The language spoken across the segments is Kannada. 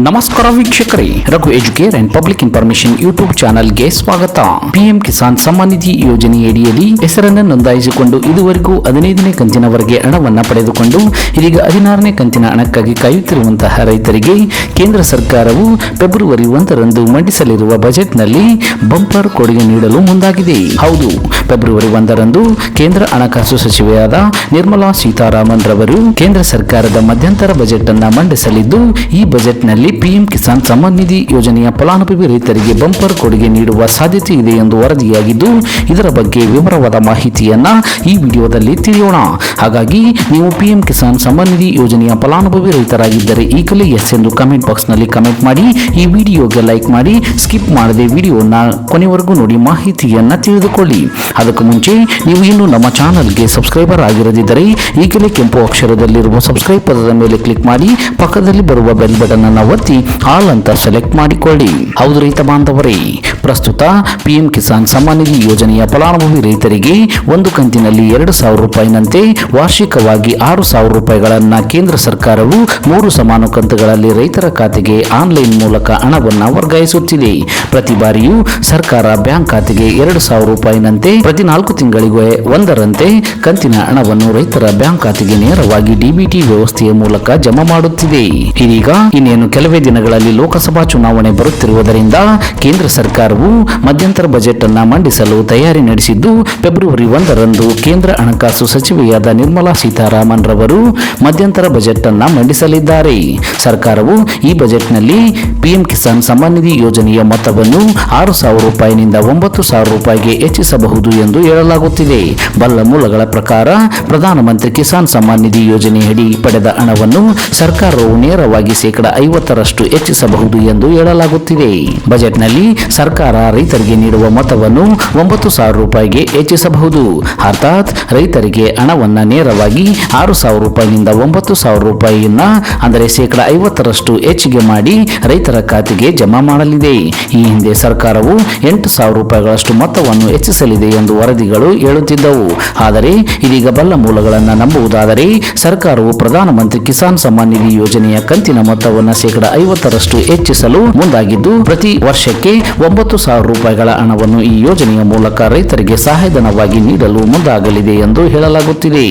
ನಮಸ್ಕಾರ ವೀಕ್ಷಕರೇ, Raghu Educare and public information YouTube ಚಾನೆಲ್ಗೆ ಸ್ವಾಗತ. ಪಿಎಂ ಕಿಸಾನ್ ಸಮ್ಮಾನ್ ನಿಧಿ ಯೋಜನೆಯಡಿಯಲ್ಲಿ ಹೆಸರನ್ನು ನೋಂದಾಯಿಸಿಕೊಂಡು ಇದುವರೆಗೂ ಹದಿನೈದನೇ ಕಂತಿನವರೆಗೆ ಹಣವನ್ನು ಪಡೆದುಕೊಂಡು, ಇದೀಗ ಹದಿನಾರನೇ ಕಂತಿನ ಹಣಕ್ಕಾಗಿ ಕಾಯುತ್ತಿರುವಂತಹ ರೈತರಿಗೆ ಕೇಂದ್ರ ಸರ್ಕಾರವು ಫೆಬ್ರವರಿ ಒಂದರಂದು ಮಂಡಿಸಲಿರುವ ಬಜೆಟ್ನಲ್ಲಿ ಬಂಪರ್ ಕೊಡುಗೆ ನೀಡಲು ಮುಂದಾಗಿದೆ. ಹೌದು, ಫೆಬ್ರವರಿ ಒಂದರಂದು ಕೇಂದ್ರ ಹಣಕಾಸು ಸಚಿವೆಯಾದ ನಿರ್ಮಲಾ ಸೀತಾರಾಮನ್ ರವರು ಕೇಂದ್ರ ಸರ್ಕಾರದ ಮಧ್ಯಂತರ ಬಜೆಟ್ ಅನ್ನು ಮಂಡಿಸಲಿದ್ದು, ಈ ಬಜೆಟ್ನಲ್ಲಿ ಪಿಎಂ ಕಿಸಾನ್ ಸಮ್ಮಾನ್ ನಿಧಿ ಯೋಜನೆಯ ಫಲಾನುಭವಿ ರೈತರಿಗೆ ಬಂಪರ್ ಕೊಡುಗೆ ನೀಡುವ ಸಾಧ್ಯತೆ ಇದೆ ಎಂದು ವರದಿಯಾಗಿದ್ದು, ಇದರ ಬಗ್ಗೆ ವಿವರವಾದ ಮಾಹಿತಿಯನ್ನ ಈ ವಿಡಿಯೋದಲ್ಲಿ ತಿಳಿಯೋಣ. ಹಾಗಾಗಿ, ನೀವು ಪಿಎಂ ಕಿಸಾನ್ ಸಮ್ಮಾನ್ ನಿಧಿ ಯೋಜನೆಯ ಫಲಾನುಭವಿ ರೈತರಾಗಿದ್ದರೆ ಈಗಲೇ ಎಸ್ ಎಂದು ಕಮೆಂಟ್ ಬಾಕ್ಸ್ನಲ್ಲಿ ಕಮೆಂಟ್ ಮಾಡಿ, ಈ ವಿಡಿಯೋಗೆ ಲೈಕ್ ಮಾಡಿ, ಸ್ಕಿಪ್ ಮಾಡದೆ ವಿಡಿಯೋನ ಕೊನೆವರೆಗೂ ನೋಡಿ ಮಾಹಿತಿಯನ್ನ ತಿಳಿದುಕೊಳ್ಳಿ. ಅದಕ್ಕೂ ಮುಂಚೆ, ನೀವು ಇನ್ನು ನಮ್ಮ ಚಾನಲ್ಗೆ ಸಬ್ಸ್ಕ್ರೈಬರ್ ಆಗಿರದಿದ್ದರೆ, ಈಗಲೇ ಕೆಂಪು ಅಕ್ಷರದಲ್ಲಿರುವ ಸಬ್ಸ್ಕ್ರೈಬ್ ಪದದ ಮೇಲೆ ಕ್ಲಿಕ್ ಮಾಡಿ, ಪಕ್ಕದಲ್ಲಿ ಬರುವ ಬೆಲ್ ಬಟನ್ ಅನ್ನು ಒತ್ತಿ ಹಾಲ್ ಅಂತ ಸೆಲೆಕ್ಟ್ ಮಾಡಿಕೊಳ್ಳಿ. ಹೌದು ರೈತ ಬಾಂಧವರೇ ಪ್ರಸ್ತುತ ಪಿಎಂ ಕಿಸಾನ್ ಸಮ್ಮಾನ್ ನಿಧಿ ಯೋಜನೆಯ ಫಲಾನುಭವಿ ರೈತರಿಗೆ ಒಂದು ಕಂತಿನಲ್ಲಿ ಎರಡು ಸಾವಿರ ರೂಪಾಯಿನಂತೆ ವಾರ್ಷಿಕವಾಗಿ ಆರು ಸಾವಿರ ರೂಪಾಯಿಗಳನ್ನು ಕೇಂದ್ರ ಸರ್ಕಾರವು ಮೂರು ಸಮಾನ ಕಂತುಗಳಲ್ಲಿ ರೈತರ ಖಾತೆಗೆ ಆನ್ಲೈನ್ ಮೂಲಕ ಹಣವನ್ನು ವರ್ಗಾಯಿಸುತ್ತಿದೆ. ಪ್ರತಿ ಬಾರಿಯೂ ಸರ್ಕಾರ ಬ್ಯಾಂಕ್ ಖಾತೆಗೆ ಎರಡು ಸಾವಿರ ರೂಪಾಯಿನಂತೆ ಪ್ರತಿ ನಾಲ್ಕು ತಿಂಗಳಿಗೆ ಒಂದರಂತೆ ಕಂತಿನ ಹಣವನ್ನು ರೈತರ ಬ್ಯಾಂಕ್ ಖಾತೆಗೆ ನೇರವಾಗಿ ಡಿಬಿಟಿ ವ್ಯವಸ್ಥೆಯ ಮೂಲಕ ಜಮಾ ಮಾಡುತ್ತಿದೆ. ಇದೀಗ ಇನ್ನೇನು ಕೆಲವೇ ದಿನಗಳಲ್ಲಿ ಲೋಕಸಭಾ ಚುನಾವಣೆ ಬರುತ್ತಿರುವುದರಿಂದ ಕೇಂದ್ರ ಸರ್ಕಾರವು ಮಧ್ಯಂತರ ಬಜೆಟ್ ಅನ್ನ ಮಂಡಿಸಲು ತಯಾರಿ ನಡೆಸಿದ್ದು, ಫೆಬ್ರವರಿ ಒಂದರಂದು ಕೇಂದ್ರ ಹಣಕಾಸು ಸಚಿವೆಯಾದ ನಿರ್ಮಲಾ ಸೀತಾರಾಮನ್ ರವರು ಮಧ್ಯಂತರ ಬಜೆಟ್ ಅನ್ನ ಮಂಡಿಸಲಿದ್ದಾರೆ. ಸರ್ಕಾರವು ಈ ಬಜೆಟ್ನಲ್ಲಿ ಪಿಎಂ ಕಿಸಾನ್ ಸಮ್ಮಾನ್ ನಿಧಿ ಯೋಜನೆಯ ಮೊತ್ತವನ್ನು ಆರು ಸಾವಿರ ರೂಪಾಯಿನಿಂದ ಒಂಬತ್ತು ಸಾವಿರ ರೂಪಾಯಿಗೆ ಹೆಚ್ಚಿಸಬಹುದು ಎಂದು ಹೇಳಲಾಗುತ್ತಿದೆ. ಬಲ್ಲ ಮೂಲಗಳ ಪ್ರಕಾರ ಪ್ರಧಾನಮಂತ್ರಿ ಕಿಸಾನ್ ಸಮ್ಮಾನ್ ನಿಧಿ ಯೋಜನೆಯಡಿ ಪಡೆದ ಹಣವನ್ನು ಸರ್ಕಾರವು ನೇರವಾಗಿ ಶೇಕಡ ಐವತ್ತರಷ್ಟು ಹೆಚ್ಚಿಸಬಹುದು ಎಂದು ಹೇಳಲಾಗುತ್ತಿದೆ. ಬಜೆಟ್ನಲ್ಲಿ ಸರ್ಕಾರ ರೈತರಿಗೆ ನೀಡುವ ಮೊತ್ತವನ್ನು ಒಂಬತ್ತು ಸಾವಿರ ರೂಪಾಯಿಗೆ ಹೆಚ್ಚಿಸಬಹುದು. ಅರ್ಥಾತ್ ರೈತರಿಗೆ ಹಣವನ್ನ ನೇರವಾಗಿ ಆರು ಸಾವಿರ ರೂಪಾಯಿಯಿಂದ ಒಂಬತ್ತು ಸಾವಿರ ರೂಪಾಯಿಯನ್ನ, ಅಂದರೆ ಶೇಕಡ ಐವತ್ತರಷ್ಟು ಹೆಚ್ಚಿಗೆ ಮಾಡಿ ರೈತರ ಖಾತೆಗೆ ಜಮಾ ಮಾಡಲಿದೆ. ಈ ಹಿಂದೆ ಸರ್ಕಾರವು ಎಂಟು ಸಾವಿರ ರೂಪಾಯಿಗಳಷ್ಟು ಮೊತ್ತವನ್ನು ಹೆಚ್ಚಿಸಲಿದೆ ಎಂದು ವರದಿಗಳು ಹೇಳುತ್ತಿದ್ದವು. ಆದರೆ ಇದೀಗ ಬಲ್ಲ ಮೂಲಗಳನ್ನು ನಂಬುವುದಾದರೆ ಸರ್ಕಾರವು ಪ್ರಧಾನಮಂತ್ರಿ ಕಿಸಾನ್ ಸಮ್ಮಾನ್ ನಿಧಿ ಯೋಜನೆಯ ಕಂತಿನ ಮೊತ್ತವನ್ನು ಶೇಕಡ ಐವತ್ತರಷ್ಟು ಹೆಚ್ಚಿಸಲು ಮುಂದಾಗಿದ್ದು, ಪ್ರತಿ ವರ್ಷಕ್ಕೆ ಒಂಬತ್ತು ಸಾವಿರ ರೂಪಾಯಿಗಳ ಹಣವನ್ನು ಈ ಯೋಜನೆಯ ಮೂಲಕ ರೈತರಿಗೆ ಸಹಾಯಧನವಾಗಿ ನೀಡಲು ಮುಂದಾಗಲಿದೆ ಎಂದು ಹೇಳಲಾಗುತ್ತಿದೆ.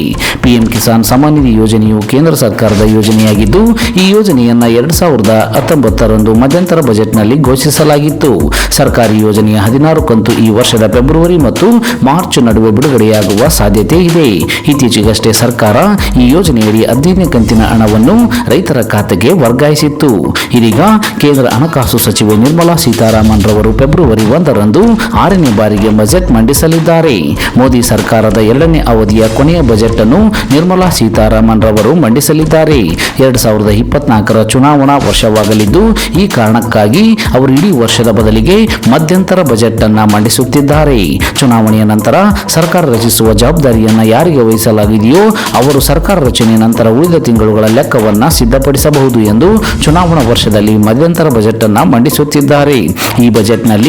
ಪಿಎಂ ಕಿಸಾನ್ ಸಮ್ಮಾನ್ ನಿಧಿ ಯೋಜನೆಯು ಕೇಂದ್ರ ಸರ್ಕಾರದ ಯೋಜನೆಯಾಗಿದ್ದು, ಈ ಯೋಜನೆಯನ್ನ ಎರಡು ಸಾವಿರದ ಹತ್ತೊಂಬತ್ತರಂದು ಮಧ್ಯಂತರ ಬಜೆಟ್ನಲ್ಲಿ ಘೋಷಿಸಲಾಗಿತ್ತು. ಸರ್ಕಾರಿ ಯೋಜನೆಯ ಹದಿನಾರು ಕಂತು ಈ ವರ್ಷದ ಫೆಬ್ರವರಿ ಮತ್ತು ಮಾರ್ಚ್ ನಡುವೆ ಬಿಡುಗಡೆಯಾಗುವ ಸಾಧ್ಯತೆ ಇದೆ. ಇತ್ತೀಚೆಗಷ್ಟೇ ಸರ್ಕಾರ ಈ ಯೋಜನೆಯಡಿ ಹದಿನೈದನೇ ಕಂತಿನ ಹಣವನ್ನು ರೈತರ ಖಾತೆಗೆ ವರ್ಗಾಯಿಸಿತ್ತು. ಇದೀಗ ಕೇಂದ್ರ ಹಣಕಾಸು ಸಚಿವೆ ನಿರ್ಮಲಾ ಸೀತಾರಾಮನ್ ರವರು ಒಂದರಂದು ಆರನೇ ಬಾರಿಗೆ ಬಜೆಟ್ ಮಂಡಿಸಲಿದ್ದಾರೆ. ಮೋದಿ ಸರ್ಕಾರದ ಎರಡನೇ ಅವಧಿಯ ಕೊನೆಯ ಬಜೆಟ್ ಅನ್ನು ನಿರ್ಮಲಾ ಸೀತಾರಾಮನ್ ರವರು ಮಂಡಿಸಲಿದ್ದಾರೆ. ಎರಡ್ ಸಾವಿರದ ಇಪ್ಪತ್ನಾಲ್ಕರ ಚುನಾವಣಾ ವರ್ಷವಾಗಲಿದ್ದು, ಈ ಕಾರಣಕ್ಕಾಗಿ ಅವರು ಇಡೀ ವರ್ಷದ ಬದಲಿಗೆ ಮಧ್ಯಂತರ ಬಜೆಟ್ ಅನ್ನ ಮಂಡಿಸುತ್ತಿದ್ದಾರೆ. ಚುನಾವಣೆಯ ನಂತರ ಸರ್ಕಾರ ರಚಿಸುವ ಜವಾಬ್ದಾರಿಯನ್ನ ಯಾರಿಗೆ ವಹಿಸಲಾಗಿದೆಯೋ ಅವರು ಸರ್ಕಾರ ರಚನೆಯ ನಂತರ ಉಳಿದ ತಿಂಗಳುಗಳ ಲೆಕ್ಕವನ್ನ ಸಿದ್ಧಪಡಿಸಬಹುದು ಎಂದು ಚುನಾವಣಾ ವರ್ಷದಲ್ಲಿ ಮಧ್ಯಂತರ ಬಜೆಟ್ ಅನ್ನ ಮಂಡಿಸುತ್ತಿದ್ದಾರೆ. ಈ ಬಜೆಟ್ನಲ್ಲಿ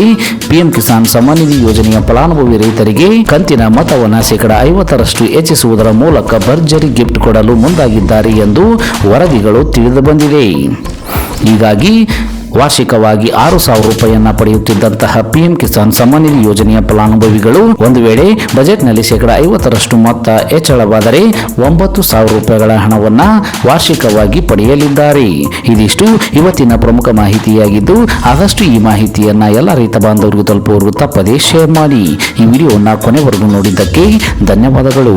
ಪಿಎಂ ಕಿಸಾನ್ ಸಮ್ಮಾನ್ ನಿಧಿ ಯೋಜನೆಯ ಫಲಾನುಭವಿ ರೈತರಿಗೆ ಕಂತಿನ ಮೊತ್ತವನ್ನು ಶೇಕಡ ಐವತ್ತರಷ್ಟು ಹೆಚ್ಚಿಸುವುದರ ಮೂಲಕ ಭರ್ಜರಿ ಗಿಫ್ಟ್ ಕೊಡಲು ಮುಂದಾಗಿದ್ದಾರೆ ಎಂದು ವರದಿಗಳು ತಿಳಿದು ಬಂದಿವೆ. ಹೀಗಾಗಿ ವಾರ್ಷಿಕವಾಗಿ ಆರು ಸಾವಿರ ರೂಪಾಯಿಯನ್ನ ಪಡೆಯುತ್ತಿದ್ದಂತಹ ಪಿಎಂ ಕಿಸಾನ್ ಸಮ್ಮಾನ್ ನಿಧಿ ಯೋಜನೆಯ ಫಲಾನುಭವಿಗಳು ಒಂದು ವೇಳೆ ಬಜೆಟ್ನಲ್ಲಿ ಶೇಕಡಾ ಐವತ್ತರಷ್ಟು ಮೊತ್ತ ಹೆಚ್ಚಳವಾದರೆ ಒಂಬತ್ತು ಸಾವಿರ ರೂಪಾಯಿಗಳ ಹಣವನ್ನ ವಾರ್ಷಿಕವಾಗಿ ಪಡೆಯಲಿದ್ದಾರೆ. ಇದಿಷ್ಟು ಇವತ್ತಿನ ಪ್ರಮುಖ ಮಾಹಿತಿಯಾಗಿದ್ದು, ಆದಷ್ಟು ಈ ಮಾಹಿತಿಯನ್ನ ಎಲ್ಲ ರೈತ ಬಾಂಧವರಿಗೂ ತಲುಪುವವರು ತಪ್ಪದೇ ಶೇರ್ ಮಾಡಿ. ಈ ವಿಡಿಯೋನ ಕೊನೆವರೆಗೂ ನೋಡಿದ್ದಕ್ಕೆ ಧನ್ಯವಾದಗಳು.